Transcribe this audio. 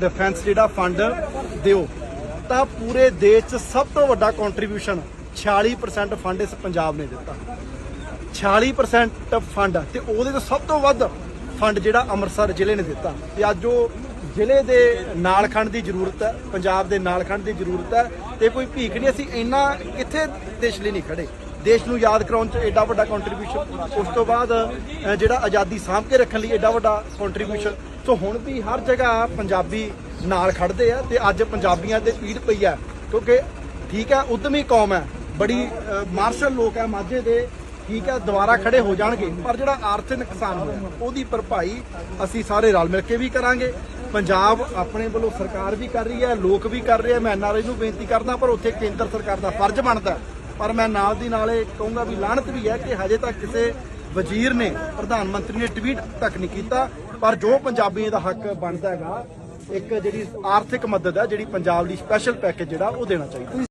Defence ਜਿਹੜਾ fund ਦਿਓ, ਤਾਂ ਪੂਰੇ ਦੇਸ਼ 'ਚ ਸਭ ਤੋਂ ਵੱਡਾ ਕੰਟਰੀਬਿਊਸ਼ਨ 46% ਫੰਡ ਇਸ ਪੰਜਾਬ ਨੇ ਦਿੱਤਾ। 46% ਫੰਡ ਤੇ ਉਹਦੇ ਤੋਂ ਸਭ ਤੋਂ ਵੱਧ ਫੰਡ ਜਿਹੜਾ ਅੰਮ੍ਰਿਤਸਰ ਜ਼ਿਲ੍ਹੇ ਨੇ ਦਿੱਤਾ। ਤੇ ਅੱਜ ਉਹ ਜ਼ਿਲ੍ਹੇ ਦੇ ਨਾਲ ਖੰਡ ਦੀ ਜ਼ਰੂਰਤ ਹੈ, ਪੰਜਾਬ ਦੇ ਨਾਲ ਖੰਡ ਦੀ ਜ਼ਰੂਰਤ ਹੈ, ਤੇ ਕੋਈ ਭੀਖ ਨਹੀਂ, ਅਸੀਂ ਇੰਨਾ ਕਿੱਥੇ ਦੇਸ਼ ਲਈ ਨਹੀਂ ਖੜੇ। ਦੇਸ਼ ਨੂੰ ਯਾਦ ਕਰਾਉਣ ਚ ਐਡਾ ਵੱਡਾ ਕੰਟਰੀਬਿਊਸ਼ਨ ਉਸ ਤੋਂ ਬਾਅਦ ਜਿਹੜਾ ਆਜ਼ਾਦੀ ਸਾਂਭ ਕੇ ਰੱਖਣ ਲਈ ਐਡਾ ਵੱਡਾ ਕੰਟਰੀਬਿਊਸ਼ਨ ਸੋ ਹੁਣ ਵੀ ਹਰ ਜਗ੍ਹਾ ਪੰਜਾਬੀ ਨਾਲ ਖੜਦੇ ਆ ਤੇ ਅੱਜ ਪੰਜਾਬੀਆਂ ਤੇ ਪੀੜ ਪਈ ਆ, ਕਿਉਂਕਿ ਠੀਕ ਹੈ ਉਦਮੀ ਕੌਮ ਹੈ ਬੜੀ ਮਾਰਸ਼ਲ ਲੋਕ ਹੈ ਮਾਝੇ ਦੇ, ਠੀਕ ਹੈ ਦੁਬਾਰਾ ਖੜੇ ਹੋ ਜਾਣਗੇ, ਪਰ ਜਿਹੜਾ ਆਰਥਿਕ ਨੁਕਸਾਨ ਹੋਇਆ, ਉਹਦੀ ਭਰਪਾਈ ਅਸੀਂ ਸਾਰੇ ਰਲ ਮਿਲ ਕੇ ਵੀ ਕਰਾਂਗੇ। ਪੰਜਾਬ ਆਪਣੇ ਵੱਲੋਂ ਸਰਕਾਰ ਵੀ ਕਰ ਰਹੀ ਹੈ ਲੋਕ ਵੀ ਕਰ ਰਹੇ ਆ, ਮੈਂ ਐਨਆਰਆਈ ਨੂੰ ਬੇਨਤੀ ਕਰਦਾ, ਪਰ ਉੱਥੇ ਕੇਂਦਰ ਸਰਕਾਰ ਦਾ ਫਰਜ਼ ਬਣਦਾ। ਪਰ ਮੈਂ ਨਾਲ ਦੀ ਨਾਲ ਇਹ ਕਹੂੰਗਾ ਵੀ ਲਾਹਨਤ ਵੀ ਹੈ ਕਿ ਹਜੇ ਤੱਕ ਕਿਸੇ ਵਜ਼ੀਰ ਨੇ ਪ੍ਰਧਾਨ ਮੰਤਰੀ ਨੇ ਟਵੀਟ ਤੱਕ ਨਹੀਂ ਕੀਤਾ, ਪਰ ਜੋ ਪੰਜਾਬੀਆਂ ਦਾ ਹੱਕ ਬਣਦਾ ਹੈਗਾ, ਇੱਕ ਜਿਹੜੀ ਆਰਥਿਕ ਮਦਦ ਹੈ ਜਿਹੜੀ ਪੰਜਾਬ ਲਈ ਸਪੈਸ਼ਲ ਪੈਕੇਜ ਜਿਹੜਾ, ਉਹ ਦੇਣਾ ਚਾਹੀਦਾ।